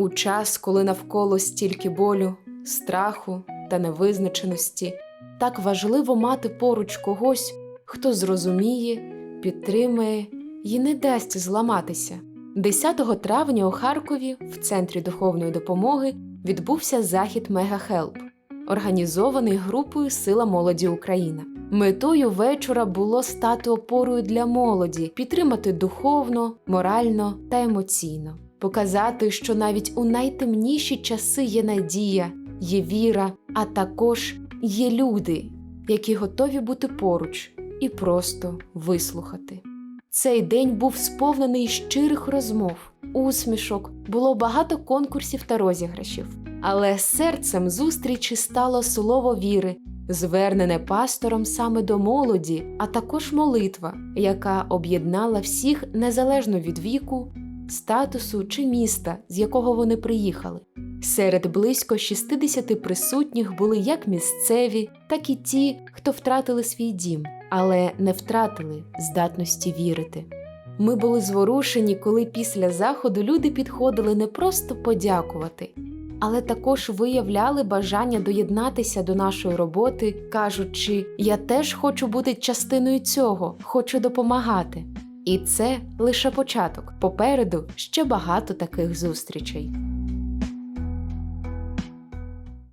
У час, коли навколо стільки болю, страху та невизначеності, так важливо мати поруч когось, хто зрозуміє, підтримає і не дасть зламатися. 10 травня у Харкові в центрі духовної допомоги відбувся захід Мегахелп, організований групою Сила молоді Україна. Метою вечора було стати опорою для молоді, підтримати духовно, морально та емоційно, показати, що навіть у найтемніші часи є надія, є віра, а також є люди, які готові бути поруч і просто вислухати. Цей день був сповнений щирих розмов, усмішок, було багато конкурсів та розіграшів. Але серцем зустрічі стало слово віри, звернене пастором саме до молоді, а також молитва, яка об'єднала всіх незалежно від віку, статусу чи міста, з якого вони приїхали. Серед близько 60 присутніх були як місцеві, так і ті, хто втратили свій дім, але не втратили здатності вірити. Ми були зворушені, коли після заходу люди підходили не просто подякувати, але також виявляли бажання доєднатися до нашої роботи, кажучи: Я теж хочу бути частиною цього, хочу допомагати. І це лише початок. Попереду ще багато таких зустрічей.